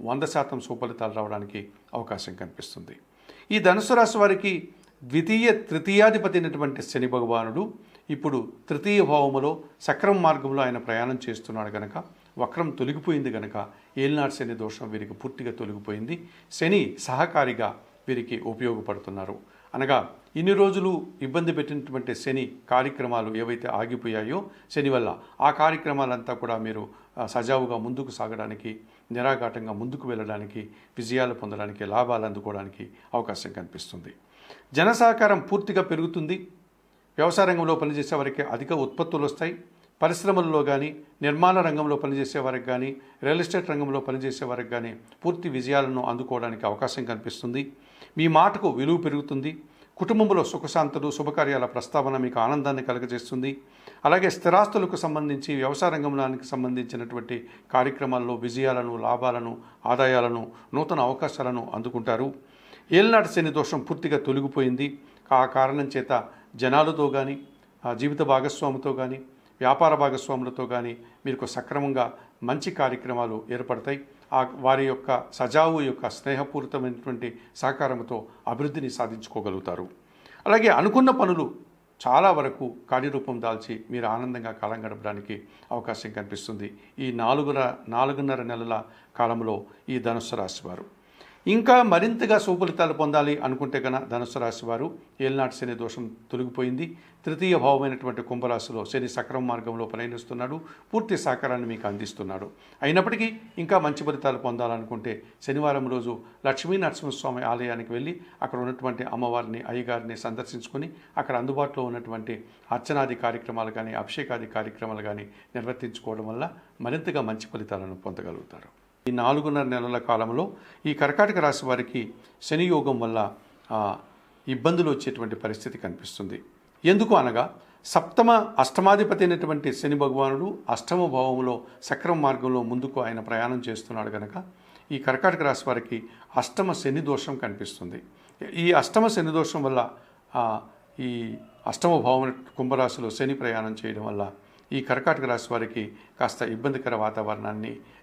వంద శాతం సుఫలితాలు రావడానికి అవకాశం కనిపిస్తుంది. ఈ ధనుసు రాశి వారికి ద్వితీయ తృతీయాధిపతి అయినటువంటి శని భగవానుడు ఇప్పుడు తృతీయ భావములో సక్రమ మార్గంలో ఆయన ప్రయాణం చేస్తున్నాడు గనక వక్రం తొలగిపోయింది గనక ఏలినాడు శని దోషం వీరికి పూర్తిగా తొలగిపోయింది. శని సహకారిగా వీరికి ఉపయోగపడుతున్నారు. అనగా ఇన్ని రోజులు ఇబ్బంది పెట్టినటువంటి శని కార్యక్రమాలు ఏవైతే ఆగిపోయాయో శని వల్ల ఆ కార్యక్రమాలంతా కూడా మీరు సజావుగా ముందుకు సాగడానికి నిరాఘాటంగా ముందుకు వెళ్ళడానికి విజయాలు పొందడానికి లాభాలు అందుకోవడానికి అవకాశం కనిపిస్తుంది. జన సహకారం పూర్తిగా పెరుగుతుంది. వ్యవసాయ రంగంలో పనిచేసే వారికి అధిక ఉత్పత్తులు వస్తాయి. పరిశ్రమల్లో కానీ నిర్మాణ రంగంలో పనిచేసే వారికి కానీ రియల్ ఎస్టేట్ రంగంలో పనిచేసే వారికి కానీ పూర్తి విజయాలను అందుకోవడానికి అవకాశం కనిపిస్తుంది మీ మాటకు విలువ పెరుగుతుంది. కుటుంబంలో సుఖశాంతులు శుభకార్యాల ప్రస్తావన మీకు ఆనందాన్ని కలుగజేస్తుంది. అలాగే స్థిరాస్తులకు సంబంధించి వ్యవసాయ రంగంలోనికి సంబంధించినటువంటి కార్యక్రమాల్లో విజయాలను లాభాలను ఆదాయాలను నూతన అవకాశాలను అందుకుంటారు. ఏలినాటి శని దోషం పూర్తిగా తొలగిపోయింది. ఆ కారణం చేత జనాలతో కానీ ఆ జీవిత భాగస్వామితో కానీ వ్యాపార భాగస్వాములతో కానీ మీకు సక్రమంగా మంచి కార్యక్రమాలు ఏర్పడతాయి. ఆ వారి యొక్క సజావు యొక్క స్నేహపూరితమైనటువంటి సహకారంతో అభివృద్ధిని సాధించుకోగలుగుతారు. అలాగే అనుకున్న పనులు చాలా వరకు కార్యరూపం దాల్చి మీరు ఆనందంగా కాలం గడపడానికి అవకాశం కనిపిస్తుంది. ఈ నాలుగుర నాలుగున్నర నెలల కాలంలో ఈ ధనుస్సు రాశి వారు. ఇంకా మరింతగా సుఫలితాలు పొందాలి అనుకుంటే కనుక ధనుసు రాశి వారు ఏలినాటి శని దోషం తొలగిపోయింది. తృతీయ భావమైనటువంటి కుంభరాశిలో శని సక్రమ మార్గంలో ప్రయాణిస్తున్నాడు. పూర్తి సహకారాన్ని మీకు అందిస్తున్నాడు. అయినప్పటికీ ఇంకా మంచి ఫలితాలు పొందాలనుకుంటే శనివారం రోజు లక్ష్మీ నరసింహస్వామి ఆలయానికి వెళ్ళి అక్కడ ఉన్నటువంటి అమ్మవారిని అయ్యగారిని సందర్శించుకొని అక్కడ అందుబాటులో ఉన్నటువంటి అర్చనాది కార్యక్రమాలు కానీ అభిషేకాది కార్యక్రమాలు కానీ నిర్వర్తించుకోవడం వల్ల మరింతగా మంచి ఫలితాలను పొందగలుగుతారు. ఈ నాలుగున్నర నెలల కాలంలో ఈ కర్కాటక రాశి వారికి శని యోగం వల్ల ఇబ్బందులు వచ్చేటువంటి పరిస్థితి కనిపిస్తుంది. ఎందుకు అనగా సప్తమ అష్టమాధిపతి అయినటువంటి శని భగవానుడు అష్టమ భావంలో సక్రమ మార్గంలో ముందుకు ఆయన ప్రయాణం చేస్తున్నాడు కనుక ఈ కర్కాటక రాశి వారికి అష్టమ శని దోషం కనిపిస్తుంది. ఈ అష్టమ శని దోషం వల్ల ఈ అష్టమ భావం కుంభరాశిలో శని ప్రయాణం చేయడం వల్ల ఈ కర్కాటక రాశి వారికి కాస్త ఇబ్బందికర వాతావరణాన్ని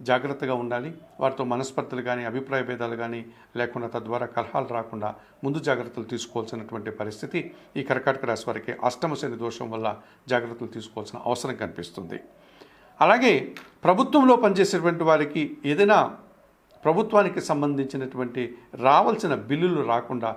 జాగ్రత్తగా ఉండాలి. వారితో మనస్పర్ధలు కానీ అభిప్రాయ భేదాలు కానీ లేకుండా తద్వారా కలహాలు రాకుండా ముందు జాగ్రత్తలు తీసుకోవాల్సినటువంటి పరిస్థితి ఈ కర్కాటక రాశి వారికి అష్టమ శని దోషం వల్ల జాగ్రత్తలు తీసుకోవాల్సిన అవసరం కనిపిస్తుంది. అలాగే ప్రభుత్వంలో పనిచేసేటువంటి వారికి ఏదైనా ప్రభుత్వానికి సంబంధించినటువంటి రావాల్సిన బిల్లులు రాకుండా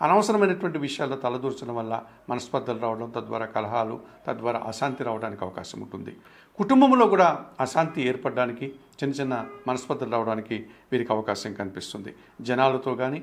అనవసరమైనటువంటి విషయాల్లో తలదూర్చడం వల్ల మనస్పర్ధలు రావడం తద్వారా కలహాలు తద్వారా అశాంతి రావడానికి అవకాశం ఉంటుంది. కుటుంబంలో కూడా అశాంతి ఏర్పడడానికి చిన్న చిన్న మనస్పర్ధలు రావడానికి వీరికి అవకాశం కనిపిస్తుంది. జనాలతో కానీ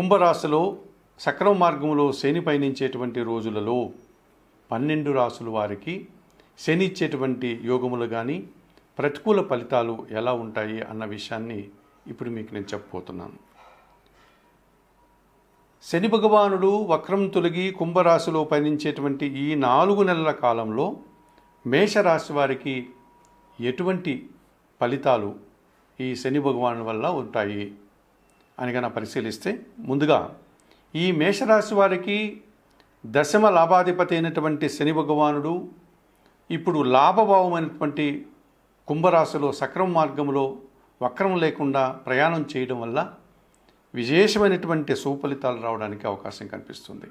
కుంభరాశిలో సక్రమ మార్గంలో శని పయనించేటువంటి రోజులలో పన్నెండు రాసుల వారికి శని ఇచ్చేటువంటి యోగములు కానీ ప్రతికూల ఫలితాలు ఎలా ఉంటాయి అన్న విషయాన్ని ఇప్పుడు మీకు నేను చెప్పబోతున్నాను. శని భగవానుడు వక్రం తొలగి కుంభరాశిలో పయనించేటువంటి ఈ నాలుగు నెలల కాలంలో మేషరాశి వారికి ఎటువంటి ఫలితాలు ఈ శని భగవాను వల్ల ఉంటాయి? అని కనుక పరిశీలిస్తే ముందుగా ఈ మేషరాశి వారికి దశమ లాభాధిపతి అయినటువంటి శని భగవానుడు ఇప్పుడు లాభభావమైనటువంటి కుంభరాశిలో సక్రమ మార్గంలో వక్రం లేకుండా ప్రయాణం చేయడం వల్ల విశేషమైనటువంటి సుఫలితాలు రావడానికి అవకాశం కనిపిస్తుంది.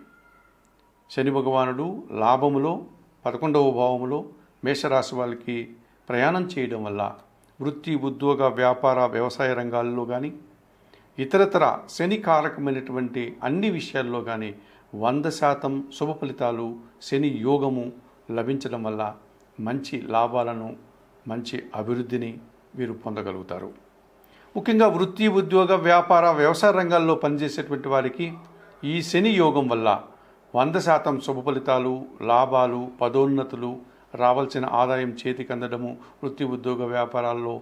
శని భగవానుడు లాభములో పదకొండవ భావములో మేషరాశి వాళ్ళకి ప్రయాణం చేయడం వల్ల వృత్తి ఉద్యోగ వ్యాపార వ్యవసాయ రంగాల్లో కానీ ఇతరతర శని కారకమైనటువంటి అన్ని విషయాల్లో కానీ వంద శాతం శుభ ఫలితాలు శని యోగము లభించడం వల్ల మంచి లాభాలను మంచి అభివృద్ధిని వీరు పొందగలుగుతారు. ముఖ్యంగా వృత్తి ఉద్యోగ వ్యాపార వ్యవసాయ రంగాల్లో పనిచేసేటువంటి వారికి ఈ శని యోగం వల్ల వంద శాతం శుభ ఫలితాలు లాభాలు పదోన్నతులు రావాల్సిన ఆదాయం చేతికి అందడము వృత్తి ఉద్యోగ వ్యాపారాల్లో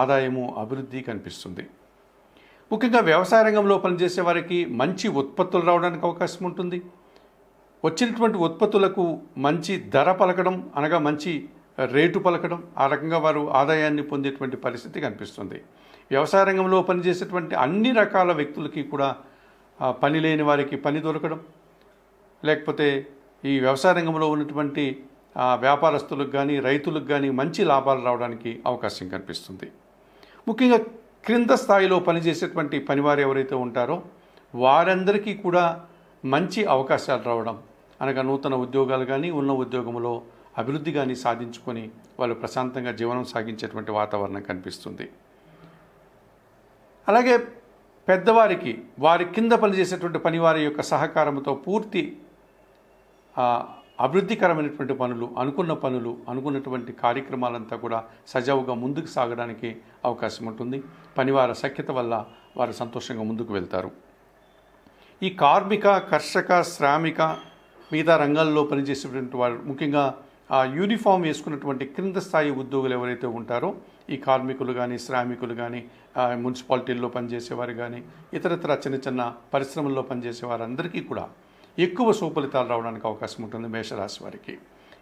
ఆదాయము అభివృద్ధి కనిపిస్తుంది. ముఖ్యంగా వ్యవసాయ రంగంలో పనిచేసే వారికి మంచి ఉత్పత్తులు రావడానికి అవకాశం ఉంటుంది. వచ్చినటువంటి ఉత్పత్తులకు మంచి ధర పలకడం అనగా మంచి రేటు పలకడం ఆ రకంగా వారు ఆదాయాన్ని పొందేటువంటి పరిస్థితి కనిపిస్తుంది. వ్యవసాయ రంగంలో పనిచేసేటువంటి అన్ని రకాల వ్యక్తులకి కూడా పని లేని వారికి పని దొరకడం. లేకపోతే ఈ వ్యవసాయ రంగంలో ఉన్నటువంటి వ్యాపారస్తులకు కానీ రైతులకు కానీ మంచి లాభాలు రావడానికి అవకాశం కనిపిస్తుంది. ముఖ్యంగా క్రింద స్థాయిలో పనిచేసేటువంటి పనివారు ఎవరైతే ఉంటారో వారందరికీ కూడా మంచి అవకాశాలు రావడం అనగా నూతన ఉద్యోగాలు కానీ ఉన్న ఉద్యోగంలో అభివృద్ధి కానీ సాధించుకొని వాళ్ళు ప్రశాంతంగా జీవనం సాగించేటువంటి వాతావరణం కనిపిస్తుంది. అలాగే పెద్దవారికి వారి కింద పనిచేసేటువంటి పనివారి యొక్క సహకారంతో పూర్తి ఆ, అభివృద్ధికరమైనటువంటి పనులు అనుకున్న పనులు అనుకున్నటువంటి కార్యక్రమాలంతా కూడా సజావుగా ముందుకు సాగడానికి అవకాశం ఉంటుంది. పనివార సఖ్యత వల్ల వారు సంతోషంగా ముందుకు వెళ్తారు. ఈ కార్మిక కర్షక శ్రామిక మిగతా రంగాల్లో పనిచేసేటువంటి వారు ముఖ్యంగా ఆ యూనిఫామ్ వేసుకున్నటువంటి క్రింద స్థాయి ఉద్యోగులు ఎవరైతే ఉంటారో ఈ కార్మికులు కానీ శ్రామికులు కానీ మున్సిపాలిటీల్లో పనిచేసేవారు కానీ ఇతరత్ర చిన్న చిన్న పరిశ్రమల్లో పనిచేసే వారందరికీ కూడా ఎక్కువ సుఫలితాలు రావడానికి అవకాశం ఉంటుంది మేషరాశి వారికి.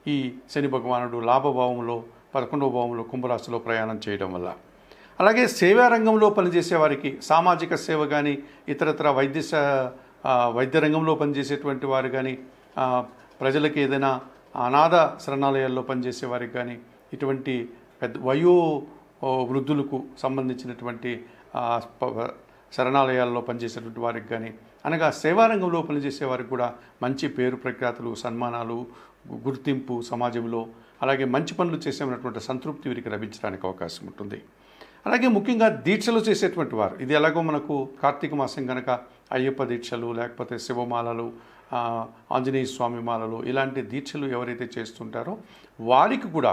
ఈ శని భగవానుడు లాభభావంలో పదకొండవ భావంలో కుంభరాశిలో ప్రయాణం చేయడం వల్ల. అలాగే సేవా రంగంలో పనిచేసే వారికి సామాజిక సేవ కానీ ఇతరత్ర వైద్య వైద్య రంగంలో పనిచేసేటువంటి వారు కానీ ప్రజలకు ప్రజలకి ఏదైనా అనాథ శరణాలయాల్లో పనిచేసే వారికి కానీ ఇటువంటి పెద్ద వయో వృద్ధులకు సంబంధించినటువంటి ప- శరణాలయాల్లో పనిచేసేటువంటి వారికి కానీ అనగా సేవారంగంలో పనిచేసే వారికి కూడా మంచి పేరు ప్రఖ్యాతులు సన్మానాలు గుర్తింపు సమాజంలో అలాగే మంచి పనులు చేసేటువంటి సంతృప్తి వీరికి లభించడానికి అవకాశం ఉంటుంది. అలాగే ముఖ్యంగా దీక్షలు చేసేటువంటి వారు. ఇది ఎలాగో మనకు కార్తీక మాసం కనుక అయ్యప్ప దీక్షలు లేకపోతే శివమాలలు ఆంజనేయ స్వామి మాలలు ఇలాంటి దీక్షలు ఎవరైతే చేస్తుంటారో వారికి కూడా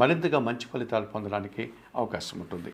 మరింతగా మంచి ఫలితాలు పొందడానికి అవకాశం ఉంటుంది.